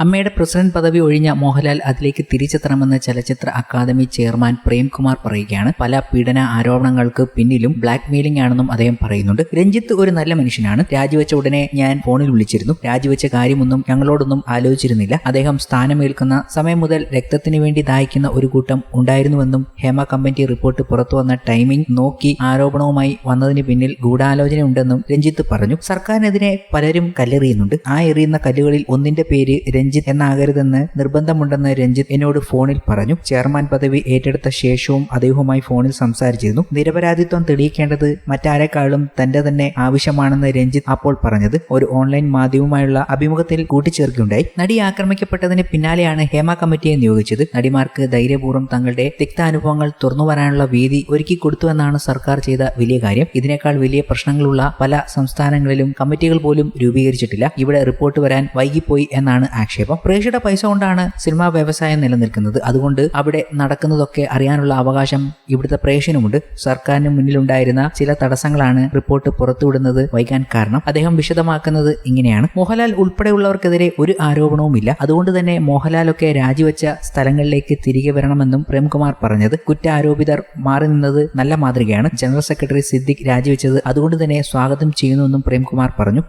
അമ്മയുടെ പ്രസിഡന്റ് പദവി ഒഴിഞ്ഞ മോഹൻലാൽ അതിലേക്ക് തിരിച്ചെത്തണമെന്ന് ചലച്ചിത്ര അക്കാദമി ചെയർമാൻ പ്രേംകുമാർ പറയുകയാണ്. പല പീഡന ആരോപണങ്ങൾക്ക് പിന്നിലും ബ്ലാക്ക് മെയിലിംഗ് ആണെന്നും അദ്ദേഹം പറയുന്നുണ്ട്. രഞ്ജിത്ത് ഒരു നല്ല മനുഷ്യനാണ്. രാജിവെച്ച ഉടനെ ഞാൻ ഫോണിൽ വിളിച്ചിരുന്നു. രാജിവെച്ച കാര്യമൊന്നും ഞങ്ങളോടൊന്നും ആലോചിച്ചിരുന്നില്ല. അദ്ദേഹം സ്ഥാനമേൽക്കുന്ന സമയം മുതൽ രക്തത്തിന് വേണ്ടി ദാഹിക്കുന്ന ഒരു കൂട്ടം ഉണ്ടായിരുന്നുവെന്നും ഹേമ കമ്മിറ്റി റിപ്പോർട്ട് പുറത്തു വന്ന ടൈമിംഗ് നോക്കി ആരോപണവുമായി വന്നതിന് പിന്നിൽ ഗൂഢാലോചന ഉണ്ടെന്നും രഞ്ജിത്ത് പറഞ്ഞു. സർക്കാരിനെതിരെ പലരും കല്ലെറിയുന്നുണ്ട്. ആ എറിയുന്ന കല്ലുകളിൽ ഒന്നിന്റെ പേര് രഞ്ജിത്ത് എന്നാകരുതെന്ന് നിർബന്ധമുണ്ടെന്ന് രഞ്ജിത്ത് എന്നോട് ഫോണിൽ പറഞ്ഞു. ചെയർമാൻ പദവി ഏറ്റെടുത്ത ശേഷവും അദ്ദേഹവുമായി ഫോണിൽ സംസാരിച്ചിരുന്നു. നിരപരാധിത്വം തെളിയിക്കേണ്ടത് മറ്റാരെക്കാളും തന്റെ തന്നെ ആവശ്യമാണെന്ന് രഞ്ജിത്ത് അപ്പോൾ പറഞ്ഞത് ഒരു ഓൺലൈൻ മാധ്യമമായുള്ള അഭിമുഖത്തിൽ കൂട്ടിച്ചേർക്കുകയുണ്ടായി. നടി ആക്രമിക്കപ്പെട്ടതിന് പിന്നാലെയാണ് ഹേമ കമ്മിറ്റിയെ നിയോഗിച്ചത്. നടിമാർക്ക് ധൈര്യപൂർവം തങ്ങളുടെ തിക്താനുഭവങ്ങൾ തുറന്നു വരാനുള്ള വീതി ഒരുക്കി കൊടുത്തുവെന്നാണ് സർക്കാർ ചെയ്ത വലിയ കാര്യം. ഇതിനേക്കാൾ വലിയ പ്രശ്നങ്ങളുള്ള പല സംസ്ഥാനങ്ങളിലും കമ്മിറ്റികൾ പോലും രൂപീകരിച്ചിട്ടില്ല. ഇവിടെ റിപ്പോർട്ട് വരാൻ വൈകിപ്പോയി എന്നാണ് ആക്ഷേപം പ്രേക്ഷയുടെ പൈസ കൊണ്ടാണ് സിനിമാ വ്യവസായം നിലനിൽക്കുന്നത്. അതുകൊണ്ട് അവിടെ നടക്കുന്നതൊക്കെ അറിയാനുള്ള അവകാശം ഇവിടുത്തെ പ്രേക്ഷനുമുണ്ട് സർക്കാരിന് മുന്നിലുണ്ടായിരുന്ന ചില തടസ്സങ്ങളാണ് റിപ്പോർട്ട് പുറത്തുവിടുന്നത് വൈകാൻ കാരണം. അദ്ദേഹം വിശദമാക്കുന്നത് ഇങ്ങനെയാണ്. മോഹൻലാൽ ഉൾപ്പെടെയുള്ളവർക്കെതിരെ ഒരു ആരോപണവുമില്ല. അതുകൊണ്ട് തന്നെ മോഹൻലാലൊക്കെ രാജിവെച്ച സ്ഥലങ്ങളിലേക്ക് തിരികെ വരണമെന്നും പ്രേംകുമാർ പറഞ്ഞത് കുറ്റാരോപിതർ മാറി നിന്നത് നല്ല മാതൃകയാണ്. ജനറൽ സെക്രട്ടറി സിദ്ദിഖ് രാജിവെച്ചത് അതുകൊണ്ട് തന്നെ സ്വാഗതം ചെയ്യുന്നുവെന്നും പ്രേംകുമാർ പറഞ്ഞു.